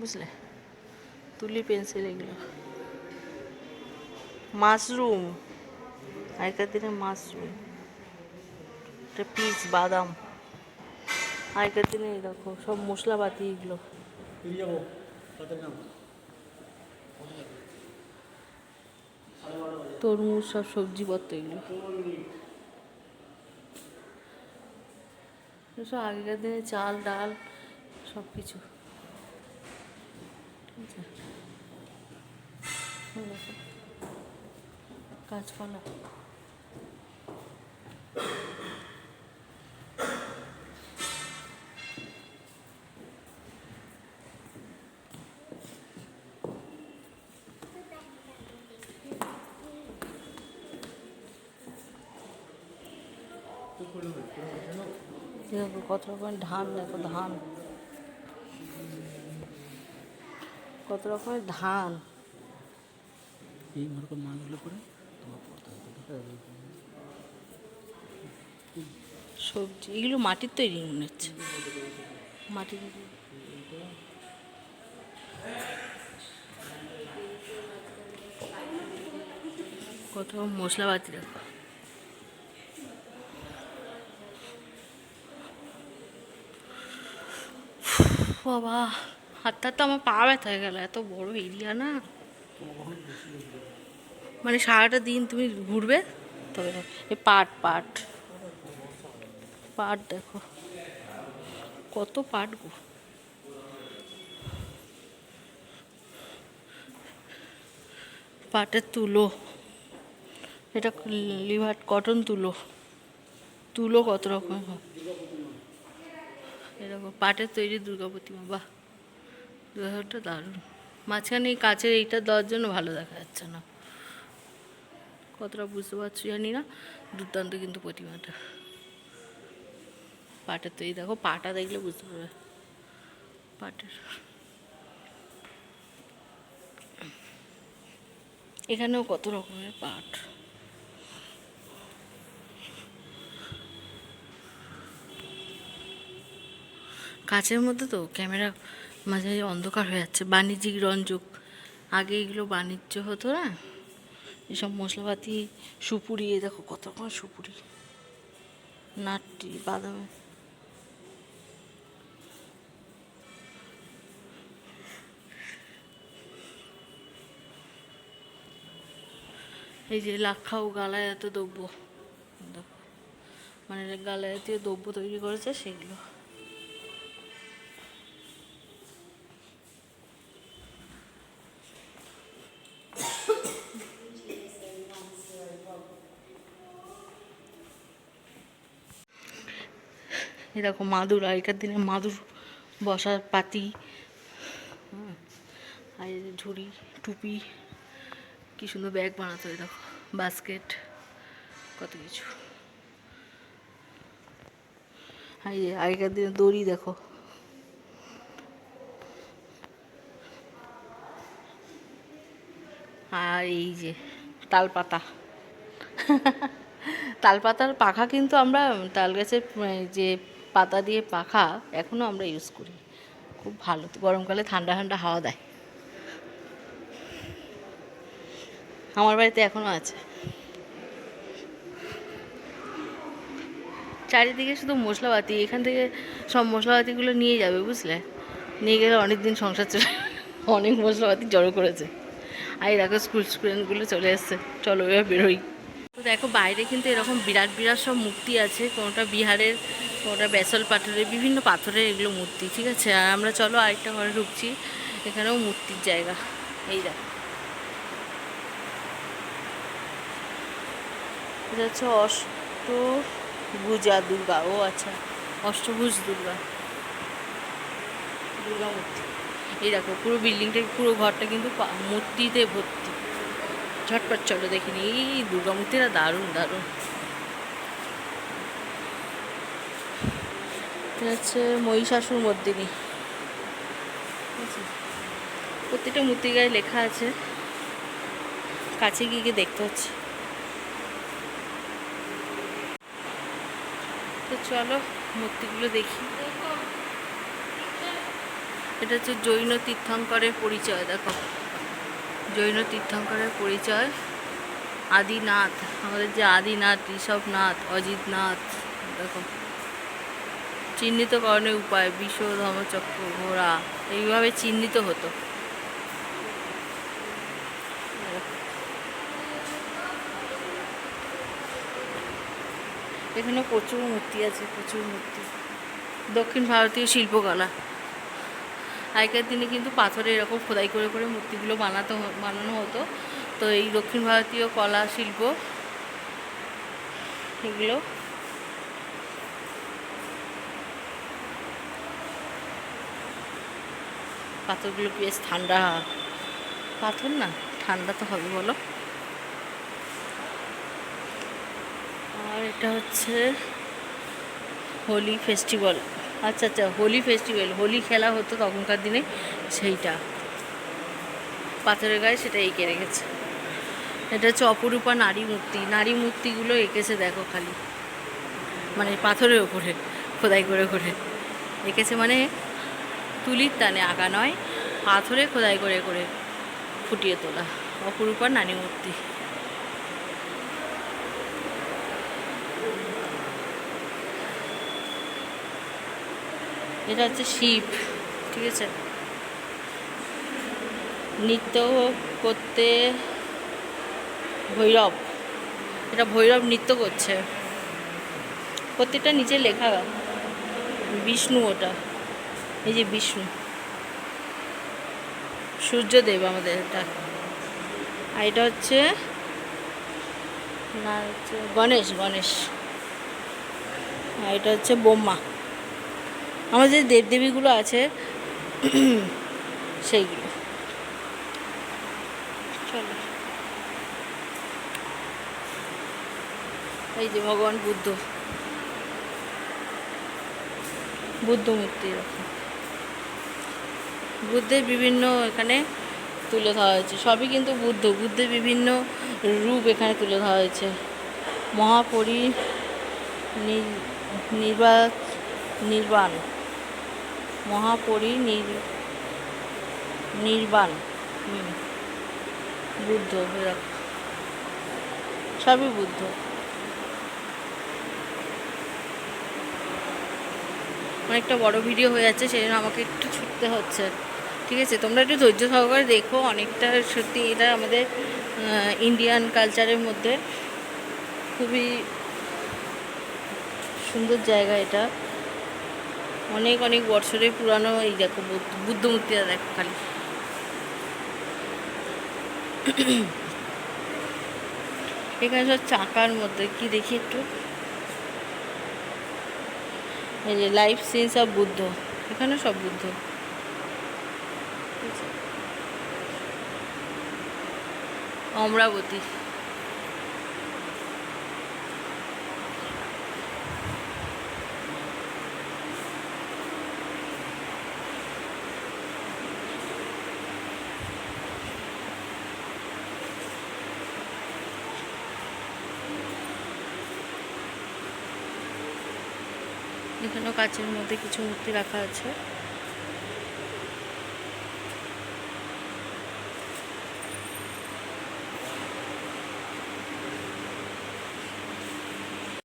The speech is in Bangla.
বুঝলে? তুলি, পেন্সিল এগুলো। মাশরুম। আগেকার দিনে মাশরুম। এটা পিস বাদাম। আগেকার দিনে দেখো, সব মশলাপাতি এগুলো। তরমুজ, সব সবজিপত্র এগুলো। সব আগেকার দিনে চাল, ডাল সব কিছু গাছপালা এই দেখো কত রকমের ধান দেখো ধান কত রকমের ধান? এই করো মাছগুলো করে সবজি এগুলো মাটির তৈরি মনে হচ্ছে। মাটির কত মশলাপাতি দেখো। বাবা। হাতটা তো আমার পা ব্যথা হয়ে গেল, এত বড় এরিয়া না। মানে সারাটা দিন তুমি ঘুরবে, তবে এ পাট পাট। পাট দেখো, কত পাট গো। পাটের তুলো, এটা লিভার কটন তুলো। তুলো কত রকমের হয়? এরকম পাটের তৈরি দুর্গা প্রতিমা বাহ। দুর্গাটা দারুণ। মাঝখানে এই এইটা দেওয়ার জন্য ভালো দেখা যাচ্ছে না। কতটা বুঝতে পারছি জানি না। দুর্দান্ত কিন্তু প্রতিমাটা। পাটের এই দেখো পাটা দেখলে বুঝতে পারবে। পাটের। এখানেও কত রকমের পাট। কাচের মধ্যে তো ক্যামেরা মাঝে মাঝে অন্ধকার হয়ে যাচ্ছে। বাণিজ্যিক রঞ্জক আগে এগুলো বাণিজ্য হতো না। এসব মশলাপাতি, সুপুরি, এই দেখো কত রকমের সুপুরি। নাটটি, বাদামে। এই যে লাক্ষা ও গালায় এত দ্রব্য। মানে গালায় দ্রব্য তৈরি করেছে সেগুলো। এই দেখো মাদুর, আগেকার দিনে মাদুর, বসার পাতি আর ঝুড়ি, টুপি, কি সুন্দর ব্যাগ বানাতো এই দেখো বাস্কেট কত কিছু। আর আগেকার দিনে দড়ি দেখো। আর এই যে তালপাতা। তালপাতার পাখা কিন্তু আমরা তাল গাছের যে পাতা দিয়ে পাখা এখনও আমরা ইউজ করি। খুব ভালো, গরমকালে ঠান্ডা ঠান্ডা হাওয়া দেয়। আমার বাড়িতে এখনও আছে। চারিদিকে শুধু মশলাপাতি, এখান থেকে সব মশলাপাতিগুলো নিয়ে যাবে, বুঝলে? নিয়ে গেলে অনেক দিন সংসার চলে অনেক মশলাপাতি জড়ো করেছে। আর দেখো স্কুল স্টুডেন্টগুলো চলে এসছে। চলো এবার বেরোই। তো দেখো বাইরে কিন্তু এরকম বিরাট বিরাট সব মূর্তি আছে, কোনোটা বিহারের কোনোটা ব্যাসল পাথরের, বিভিন্ন পাথরের এগুলো মূর্তি, ঠিক আছে? আর আমরা চলো আরেকটা ঘরে ঢুকছি, এখানেও মূর্তির জায়গা। এই দেখো। অষ্টভুজা দুর্গা। ও আচ্ছা অষ্টভুজ দুর্গা। দুর্গা মূর্তি। এই দেখো, পুরো বিল্ডিংটা, পুরো ঘরটা কিন্তু মূর্তিতে ভর্তি। ঝটপট চলো দেখিনি এই দুর্গা মূর্তিটা দারুণ দারুণ। এটা হচ্ছে মহিষাসুর মর্দিনী? প্রত্যেকটা মূর্তির গায়ে লেখা আছে। কাছে গিয়ে গিয়ে দেখতে হচ্ছে। তো চলো মূর্তিগুলো দেখি। এটা হচ্ছে জৈন তীর্থঙ্করের পরিচয়, দেখো। জৈন তীর্থঙ্করের পরিচয়। আদিনাথ, আমাদের যে আদিনাথ, ঋষভনাথ, অজিতনাথ, দেখো। চিহ্নিতকরণের উপায়, বিশ্ব ধর্মচক্র, ঘোড়া, এইভাবে চিহ্নিত হতো। এখানে প্রচুর মূর্তি আছে, প্রচুর মূর্তি। দক্ষিণ ভারতীয় শিল্পকলা। আগেকার দিনে কিন্তু পাথরে এরকম খোদাই করে করে মূর্তিগুলো বানাতো, বানানো হতো। তো এই দক্ষিণ ভারতীয় কলা, শিল্প, এগুলো পাথরগুলো বেশ ঠান্ডা? পাথর না, ঠান্ডা তো হবে, বলো। আর এটা হচ্ছে হোলি ফেস্টিভ্যাল। আচ্ছা আচ্ছা হোলি ফেস্টিভ্যাল, হোলি খেলা হতো তখনকার দিনে, সেইটা। পাথরের গায়ে সেটা এঁকে রেখেছে। এটা হচ্ছে অপরূপা নারী মূর্তি। নারী মূর্তিগুলো এঁকেছে, দেখো খালি। মানে পাথরের ওপরে, খোদাই করে করে। এঁকেছে মানে তুলির টানে আঁকা নয়, পাথরে খোদাই করে করে ফুটিয়ে তোলা। অপরূপা নারী মূর্তি। এটা হচ্ছে শিব, ঠিক আছে? নৃত্য করতে ভৈরব, এটা ভৈরব নৃত্য করছে। প্রত্যেকটা নিচে লেখা, বিষ্ণু ওটা। এই যে বিষ্ণু। সূর্যদেব আমাদের এটা আর এটা হচ্ছে না, হচ্ছে গণেশ গণেশ। আর এটা হচ্ছে বোম্মা আমাদের যে দেবদেবীগুলো আছে, সেইগুলো। চলো। এই যে ভগবান বুদ্ধ। বুদ্ধ মূর্তি এরকম। বুদ্ধের বিভিন্ন এখানে তুলে ধরা হয়েছে। সবই কিন্তু বুদ্ধ। বুদ্ধের বিভিন্ন রূপ এখানে তুলে ধরা হয়েছে। মহাপরি নি- নির্বা, নির্বাণ। মহাপরি নির- নির্বাণ। বুদ্ধ সবই বুদ্ধ। অনেকটা বড় ভিডিও হয়ে যাচ্ছে সেই জন্য আমাকে একটু ছুটতে হচ্ছে। ঠিক আছে, তোমরা একটু ধৈর্য সহকারে দেখো অনেকটা সত্যি এটা আমাদের ইন্ডিয়ান কালচারের মধ্যে। খুবই সুন্দর জায়গা এটা। অনেক অনেক বছরের পুরানো এই দেখো বুদ্ধ মূর্তিটা দেখো খালি। এখানে সব চাকার মধ্যে, কি দেখি একটু? এই যে লাইফ সিন্স অফ বুদ্ধ এখানে সব বুদ্ধ। অমরাবতী। এখানেও কাচের মধ্যে কিছু মূর্তি রাখা আছে।